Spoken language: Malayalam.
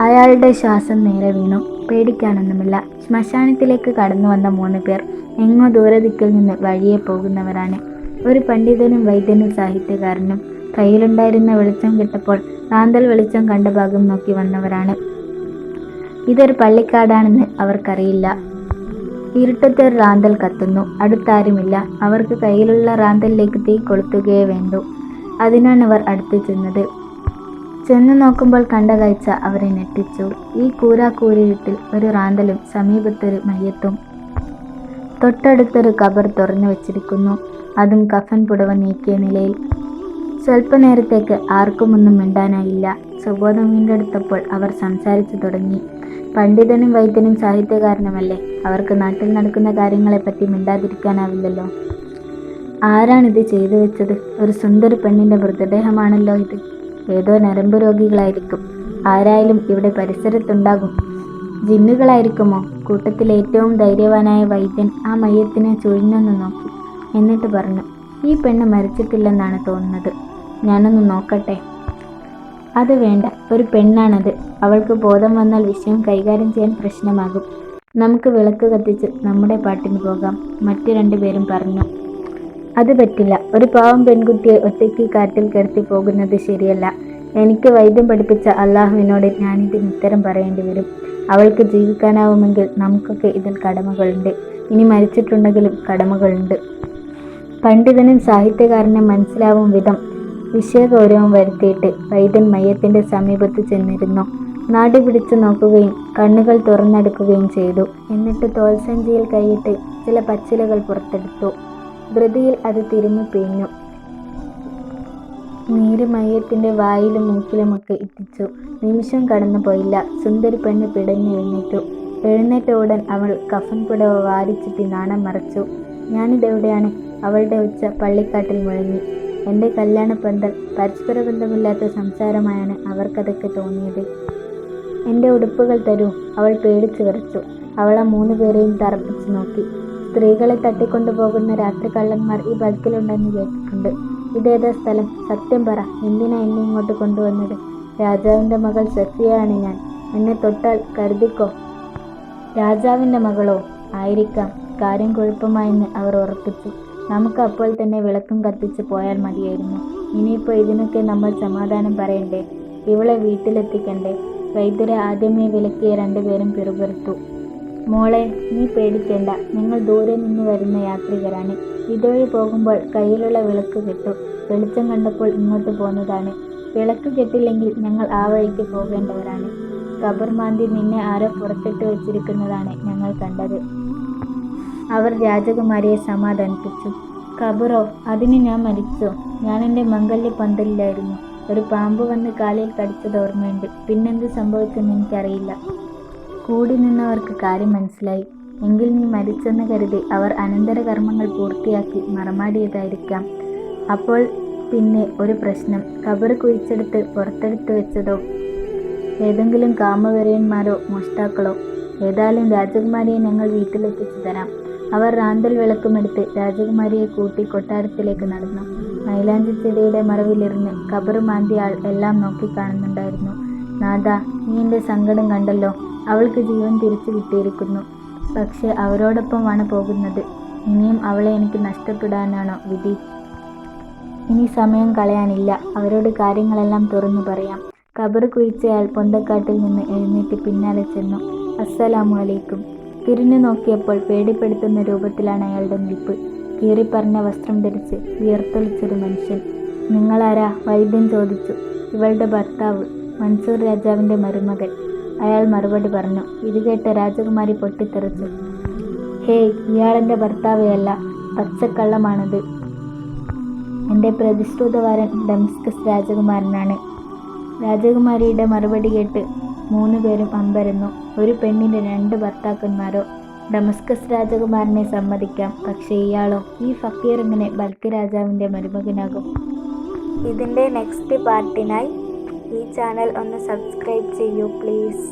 അയാളുടെ ശ്വാസം നേരെ വീണു. പേടിക്കാനൊന്നുമില്ല. ശ്മശാനത്തിലേക്ക് കടന്നു വന്ന മൂന്ന് പേർ എങ്ങോ ദൂരദിക്കിൽ നിന്ന് വഴിയെ പോകുന്നവരാണ്. ഒരു പണ്ഡിതനും വൈദ്യനും സാഹിത്യകാരനും. കയ്യിലുണ്ടായിരുന്ന വെളിച്ചം കിട്ടപ്പോൾ റാന്തൽ വെളിച്ചം കണ്ട ഭാഗം നോക്കി വന്നവരാണ്. ഇതൊരു പള്ളിക്കാടാണെന്ന് അവർക്കറിയില്ല. ഇരുട്ടത്ത് ഒരു റാന്തൽ കത്തുന്നു. അടുത്താരുമില്ല. അവർക്ക് കയ്യിലുള്ള റാന്തലിലേക്ക് തീ കൊളുത്തുകയേ വേണ്ടു. അതിനാണ് അവർ അടുത്ത് ചെന്നത്. ചെന്ന് നോക്കുമ്പോൾ കണ്ട കാഴ്ച അവരെ ഞെട്ടിച്ചു. ഈ കൂരാക്കൂരിട്ടിൽ ഒരു റാന്തലും സമീപത്തൊരു മയ്യത്തും. തൊട്ടടുത്തൊരു കബർ തുറന്നു വെച്ചിരിക്കുന്നു. അതും കഫൻ പുടവ നീക്കിയ നിലയിൽ. സ്വല്പനേരത്തേക്ക് ആർക്കുമൊന്നും മിണ്ടാനായില്ല. സുബോധം വീണ്ടെടുത്തപ്പോൾ അവർ സംസാരിച്ചു തുടങ്ങി. പണ്ഡിതനും വൈദ്യനും സാഹിത്യകാരനുമല്ലേ? അവർക്ക് നാട്ടിൽ നടക്കുന്ന കാര്യങ്ങളെപ്പറ്റി മിണ്ടാതിരിക്കാനാവില്ലല്ലോ. ആരാണിത് ചെയ്തു വെച്ചത്? ഒരു സുന്ദര പെണ്ണിന്റെ മൃതദേഹമാണല്ലോ ഇത്. ഏതോ നരമ്പ് രോഗികളായിരിക്കും. ആരായാലും ഇവിടെ പരിസരത്തുണ്ടാകും. ജിന്നുകളായിരിക്കുമോ? കൂട്ടത്തിൽ ഏറ്റവും ധൈര്യവാനായ വൈദ്യൻ ആ മയ്യത്തിനെ ചുഴിഞ്ഞൊന്ന് നോക്കി. എന്നിട്ട് പറഞ്ഞു ഈ പെണ്ണ് മരിച്ചിട്ടില്ലെന്നാണ് തോന്നുന്നത്. ഞാനൊന്ന് നോക്കട്ടെ. അത് വേണ്ട. ഒരു പെണ്ണാണത്. അവൾക്ക് ബോധം വന്നാൽ വിഷയം കൈകാര്യം ചെയ്യാൻ പ്രശ്നമാകും. നമുക്ക് വിളക്ക് കത്തിച്ച് നമ്മുടെ പാട്ടിന് പോകാം മറ്റു രണ്ടുപേരും പറഞ്ഞു. അത് പറ്റില്ല. ഒരു പാവം പെൺകുട്ടിയെ ഒറ്റയ്ക്ക് കാറ്റിൽ കിടത്തി പോകുന്നത് ശരിയല്ല. എനിക്ക് വൈദ്യം പഠിപ്പിച്ച അള്ളാഹുവിനോട് ഞാനിതിന് ഉത്തരം പറയേണ്ടി വരും. അവൾക്ക് ജീവിക്കാനാവുമെങ്കിൽ നമുക്കൊക്കെ ഇതിൽ കടമകളുണ്ട്. ഇനി മരിച്ചിട്ടുണ്ടെങ്കിലും കടമകളുണ്ട്. പണ്ഡിതനും സാഹിത്യകാരനും മനസ്സിലാവും വിധം വിഷയഗൗരവം വരുത്തിയിട്ട് വൈദ്യൻ മയ്യത്തിന്റെ സമീപത്ത് ചെന്നിരുന്നു. നാടി പിടിച്ചു നോക്കുകയും കണ്ണുകൾ തുറന്നെടുക്കുകയും ചെയ്തു. എന്നിട്ട് തോൽസഞ്ചിയിൽ കൈയിട്ട് ചില പച്ചിലകൾ പുറത്തെടുത്തു. ധൃതിയിൽ അത് തിരിഞ്ഞു പിഴിഞ്ഞു നീര് മയത്തിന്റെ വായിലും മൂക്കിലുമൊക്കെ എത്തിച്ചു നിമിഷം കടന്നു പോയില്ല. സുന്ദരി പെണ്ണ് പിടഞ്ഞു എഴുന്നേറ്റു. എഴുന്നേറ്റ ഉടൻ അവൾ കഫൻ പുടവ വാരിച്ചിട്ട് നാണം മറച്ചു. ഞാനിതെവിടെയാണ് അവളുടെ ഉച്ച പള്ളിക്കാട്ടിൽ മുഴങ്ങി. എന്റെ കല്യാണ പന്തൽ പരസ്പര ബന്ധമില്ലാത്ത സംസാരമായാണ് അവർക്കതൊക്കെ തോന്നിയത്. എന്റെ ഉടുപ്പുകൾ തരൂ. അവൾ പേടിച്ചു വിറച്ചു. അവളെ മൂന്നുപേരെയും മൂന്ന് പേരെയും തറപ്പിച്ചു നോക്കി. സ്ത്രീകളെ തട്ടിക്കൊണ്ടുപോകുന്ന രാത്രി കള്ളന്മാർ ഈ ബൾക്കിലുണ്ടെന്ന് കേട്ടിട്ടുണ്ട്. ഇതേതാ സ്ഥലം? സത്യം പറ. എന്തിനാ എന്നെ ഇങ്ങോട്ട് കൊണ്ടുവന്നത്? രാജാവിന്റെ മകൾ സഫിയാണ് ഞാൻ. എന്നെ തൊട്ടാൽ കരുതിക്കോ? രാജാവിന്റെ മകളോ? ആയിരിക്കാം. കാര്യം കുഴപ്പമായെന്ന് അവർ ഉറപ്പിച്ചു. നമുക്ക് അപ്പോൾ തന്നെ വിളക്കും കത്തിച്ച് പോയാൽ മതിയായിരുന്നു. ഇനിയിപ്പോൾ ഇതിനൊക്കെ നമ്മൾ സമാധാനം പറയണ്ടേ? ഇവളെ വീട്ടിലെത്തിക്കണ്ടേ? വൈദ്യരെ ആദ്യമേ വിലക്കിയ രണ്ടുപേരും പിറുപിറുത്തു. മോളെ നീ പേടിക്കേണ്ട. നിങ്ങൾ ദൂരെ നിന്ന് വരുന്ന യാത്രികരാണ്. ഇതുവഴി പോകുമ്പോൾ കയ്യിലുള്ള വിളക്ക് കിട്ടും. വെളിച്ചം കണ്ടപ്പോൾ ഇങ്ങോട്ട് പോന്നതാണ്. വിളക്ക് കിട്ടില്ലെങ്കിൽ ഞങ്ങൾ ആ വഴിക്ക് പോകേണ്ടവരാണ്. കബർ മാന്തി നിന്നെ ആരോ പുറത്തിട്ട് വെച്ചിരിക്കുന്നതാണ് ഞങ്ങൾ കണ്ടത്. അവർ രാജകുമാരിയെ സമാധാനിപ്പിച്ചു. കബറോ അതിന് ഞാൻ മരിച്ചോ? ഞാൻ എന്റെ മംഗല്യ പന്തലിലായിരുന്നു. ഒരു പാമ്പ് വന്ന് കാലിൽ കടിച്ചത് ഓർമ്മയുണ്ട്. പിന്നെന്ത് സംഭവിച്ചെന്ന് എനിക്കറിയില്ല. കൂടി നിന്നവർക്ക് കാര്യം മനസ്സിലായി. എങ്കിൽ നീ മരിച്ചെന്ന് കരുതി അവർ അനന്തര കർമ്മങ്ങൾ പൂർത്തിയാക്കി മറമാടിയതായിരിക്കാം. അപ്പോൾ പിന്നെ ഒരു പ്രശ്നം. കബർ കുഴിച്ചെടുത്ത് പുറത്തെടുത്ത് വെച്ചതോ? ഏതെങ്കിലും കാമവരയന്മാരോ മോഷ്ടാക്കളോ? ഏതായാലും രാജകുമാരിയെ ഞങ്ങൾ വീട്ടിലെത്തിച്ചു തരാം. അവർ റാന്തൽ വിളക്കുമെടുത്ത് രാജകുമാരിയെ കൂട്ടി കൊട്ടാരത്തിലേക്ക് നടന്നു. മൈലാഞ്ചി ചെടിയുടെ മറവിലിരുന്ന് കബറ് മാന്തിയ ആൾ എല്ലാം നോക്കിക്കാണുന്നുണ്ടായിരുന്നു. നാഥ നീ എന്റെ സങ്കടം കണ്ടല്ലോ. അവൾക്ക് ജീവൻ തിരിച്ചു കിട്ടിയിരിക്കുന്നു. പക്ഷെ അവരോടൊപ്പമാണ് പോകുന്നത്. ഇനിയും അവളെ എനിക്ക് നഷ്ടപ്പെടാനാണോ വിധി? ഇനി സമയം കളയാനില്ല. അവരോട് കാര്യങ്ങളെല്ലാം തുറന്നു പറയാം. കബർ കുഴിച്ചയാൾ പൊന്തക്കാട്ടിൽ നിന്ന് എഴുന്നേറ്റ് പിന്നാലെ ചെന്നു. അസ്സലാമു അലൈക്കും തിരിഞ്ഞു നോക്കിയപ്പോൾ പേടിപ്പെടുത്തുന്ന രൂപത്തിലാണ് അയാളുടെ നിൽപ്പ്. കീറിപ്പറഞ്ഞ വസ്ത്രം ധരിച്ച് വിയർത്തൊളിച്ചൊരു മനുഷ്യൻ. നിങ്ങളാരാ? വൈദ്യൻ ചോദിച്ചു. ഇവളുടെ ഭർത്താവ്. മൻസൂർ രാജാവിന്റെ മരുമകൻ. അയാൾ മറുപടി പറഞ്ഞു ഇത് കേട്ട രാജകുമാരി പൊട്ടിത്തെറിച്ചു. ഹേയ് ഇയാളെന്റെ ഭർത്താവെയല്ല പച്ചക്കള്ളമാണത്. എന്റെ പ്രതിശ്രുതവാരൻ ഡെമസ്കസ് രാജകുമാരനാണ്. രാജകുമാരിയുടെ മറുപടി കേട്ട് മൂന്ന് പേരും അമ്പരന്നു. ഒരു പെണ്ണിന്റെ രണ്ട് ഭർത്താക്കന്മാരോ? ഡമസ്കസ് രാജകുമാരനെ സമ്മതിക്കാം പക്ഷേ ഇയാളോ? ഈ ഫക്കീർ എങ്ങനെ ബൽക്ക് രാജാവിന്റെ മരുമകനാകും? ഇതിന്റെ നെക്സ്റ്റ് പാർട്ടിനായി ഈ ചാനൽ ഒന്ന് സബ്സ്ക്രൈബ് ചെയ്യൂ പ്ലീസ്